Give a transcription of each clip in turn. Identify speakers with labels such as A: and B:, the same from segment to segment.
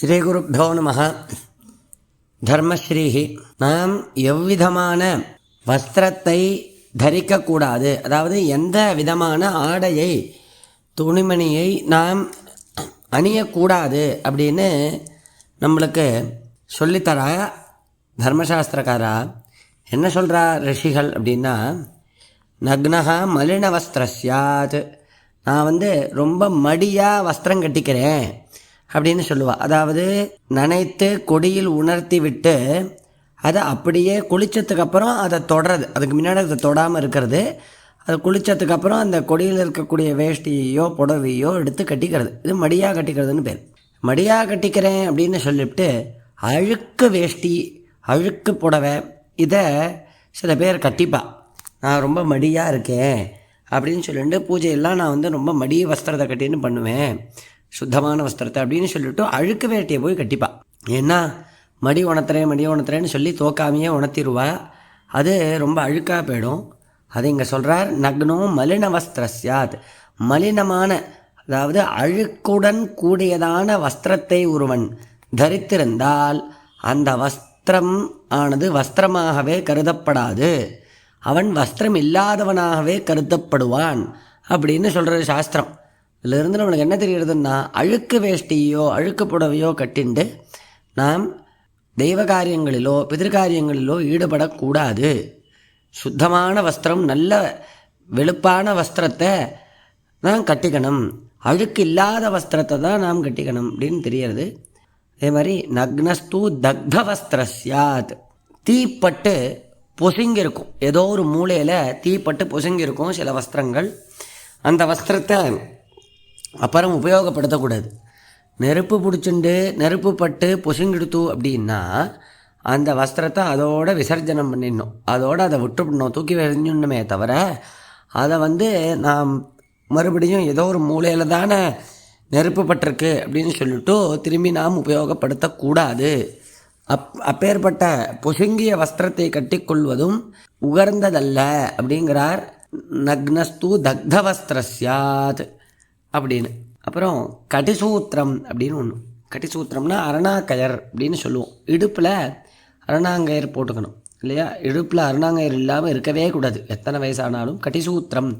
A: ஸ்ரீகுருப்போ நம தர்மஸ்ரீஹி. நாம் எவ்விதமான வஸ்திரத்தை தரிக்கக்கூடாது அதாவது எந்த விதமான ஆடையை துணிமணியை நாம் அணியக்கூடாது அப்படின்னு நம்மளுக்கு சொல்லித்தரா தர்மசாஸ்திரக்காரா என்ன சொல்கிறா ரிஷிகள் அப்படின்னா நக்னகா மலின வஸ்திரஸ்யாத் நான் வந்து ரொம்ப மடியாக வஸ்திரம் கட்டிக்கிறேன். அப்படின்னு சொல்லுவாள் அதாவது நனைத்து கொடியில் உணர்த்தி விட்டு அதை அப்படியே குளித்ததுக்கு அப்புறம் அதை தொடறது. அதுக்கு முன்னாடி அதை தொடாமல் இருக்கிறது. அது குளித்ததுக்கு அப்புறம் அந்த கொடியில் இருக்கக்கூடிய வேஷ்டியோ புடவையோ எடுத்து கட்டிக்கிறது. இது மடியாக கட்டிக்கிறதுன்னு பேர். மடியாக கட்டிக்கிறேன் அப்படின்னு சொல்லிவிட்டு அழுக்கு வேஷ்டி அழுக்கு புடவை இதை சில பேர் கட்டிப்பா. நான் ரொம்ப மடியாக இருக்கேன் அப்படின்னு சொல்லிட்டு பூஜையெல்லாம் நான் வந்து ரொம்ப மடிய வஸ்திரத்தை கட்டின்னு பண்ணுவேன். சுத்தமான வஸ்திரத்தை அப்படின்னு சொல்லிட்டு அழுக்கு வேட்டியை போய் கட்டிப்பா. ஏன்னா மடி உணத்துறேன் மடி உணத்துறேன்னு சொல்லி தோக்காமையே உணர்த்திடுவா அது ரொம்ப அழுக்காக போயிடும். அது இங்கே சொல்கிறார் நக்னோ மலின வஸ்திரஸ்யாத் மலினமான அதாவது அழுக்குடன் கூடியதான வஸ்திரத்தை ஒருவன் தரித்திருந்தால் அந்த வஸ்திரம் ஆனது வஸ்திரமாகவே கருதப்படாது. அவன் வஸ்திரம் இல்லாதவனாகவே கருதப்படுவான் அப்படின்னு சொல்கிறது சாஸ்திரம். இதிலிருந்து நம்மளுக்கு என்ன தெரிகிறதுன்னா அழுக்கு வேஷ்டியோ அழுக்கு புடவையோ கட்டிண்டு நாம் தெய்வ காரியங்களிலோ பிதிர்காரியங்களிலோ ஈடுபடக்கூடாது. சுத்தமான வஸ்திரம் நல்ல வெளுப்பான வஸ்திரத்தை நாம் கட்டிக்கணும். அழுக்கு இல்லாத வஸ்திரத்தை தான் நாம் கட்டிக்கணும் அப்படின்னு தெரியறது. அதே மாதிரி நக்னஸ்து தக்த வஸ்திரஸ்யாத் தீப்பட்டு பொசுங்கிருக்கும் ஏதோ ஒரு மூலையில் தீப்பட்டு பொசுங்கிருக்கும் சில வஸ்திரங்கள். அந்த வஸ்திரத்தை அப்புறம் உபயோகப்படுத்தக்கூடாது. நெருப்பு பிடிச்சிண்டு நெருப்பு பட்டு பொசுங்கிடுத்து அப்படின்னா அந்த வஸ்திரத்தை அதோட விசர்ஜனம் பண்ணிடணும். அதோடு அதை விட்டுவிடணும் தூக்கி வெறிஞ்சிடணுமே தவிர அதை வந்து நாம் மறுபடியும் ஏதோ ஒரு மூலையில் தானே நெருப்பு பட்டிருக்கு அப்படின்னு சொல்லிட்டு திரும்பி நாம் உபயோகப்படுத்தக்கூடாது. அப் அப்பேற்பட்ட பொசுங்கிய வஸ்திரத்தை கட்டிக்கொள்வதும் உகர்ந்ததல்ல அப்படிங்கிறார் நக்னஸ்து தக்த வஸ்திரஸ்யாத் அப்படின்னு. அப்புறம் கடிசூத்திரம் அப்படின்னு ஒன்று கடிசூத்திரம்னா அரணாக்கயர் அப்படின்னு சொல்லுவோம். இடுப்பில் அரணாங்கயர் போட்டுக்கணும். இல்லையா? இடுப்பில் அருணாங்கயர் இல்லாமல் இருக்கவே கூடாது. எத்தனை வயசானாலும் கட்டிசூத்திரம்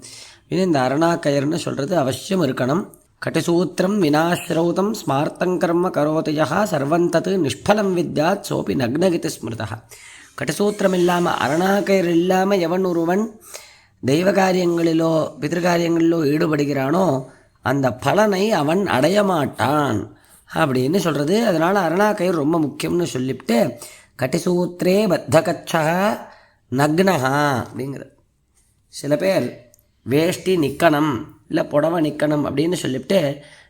A: இது இந்த அருணாக்கயர்னு சொல்கிறது அவசியம் இருக்கணும். கட்டிசூத்திரம் வினாஸ்ரௌதம் ஸ்மார்த்தங்கர்ம கரோதையா சர்வந்தது நிஷ்பலம் வித்யாத் சோபி நக்னகிதி ஸ்மிருதா. கட்டிசூத்திரம் இல்லாமல் அருணாக்கயர் இல்லாமல் எவன் ஒருவன் தெய்வ காரியங்களிலோ பிதிருகாரியங்களிலோ ஈடுபடுகிறானோ அந்த பலனை அவன் அடைய மாட்டான் அப்படின்னு சொல்கிறது அதனால் அருணாக்கயிறு ரொம்ப முக்கியம்னு சொல்லிவிட்டு கட்டிசூத்திரே பத்தகச்சா நக்னஹா அப்படிங்கிறது சில பேர் வேஷ்டி நிற்கணும் இல்லை புடவை நிற்கணும் அப்படின்னு சொல்லிவிட்டு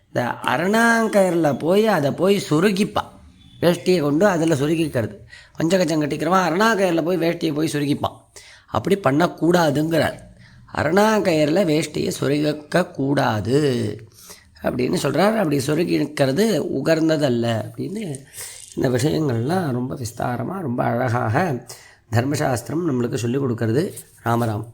A: இந்த அரணாங்கயரில் போய் அதை போய் சுருகிப்பான் வேஷ்டியை கொண்டு அதில் சுருக்கிக்கிறது. பஞ்சகச்சம் கட்டிக்கிறவன் அரணாங்கயரில் போய் வேஷ்டியை போய் சுருக்கிப்பான். அப்படி பண்ணக்கூடாதுங்கிறார். அரணாங்கயரில் வேஷ்டியை சுருக்கக்கூடாது அப்படின்னு சொல்கிறார் அப்படி சுருக்கி நிற்கிறது உகர்ந்ததல்ல அப்படின்னு இந்த விஷயங்கள்லாம் ரொம்ப விஸ்தாரமாக ரொம்ப அழகாக தர்மசாஸ்திரம் நம்மளுக்கு சொல்லிக் கொடுக்கறது. ராமராம்.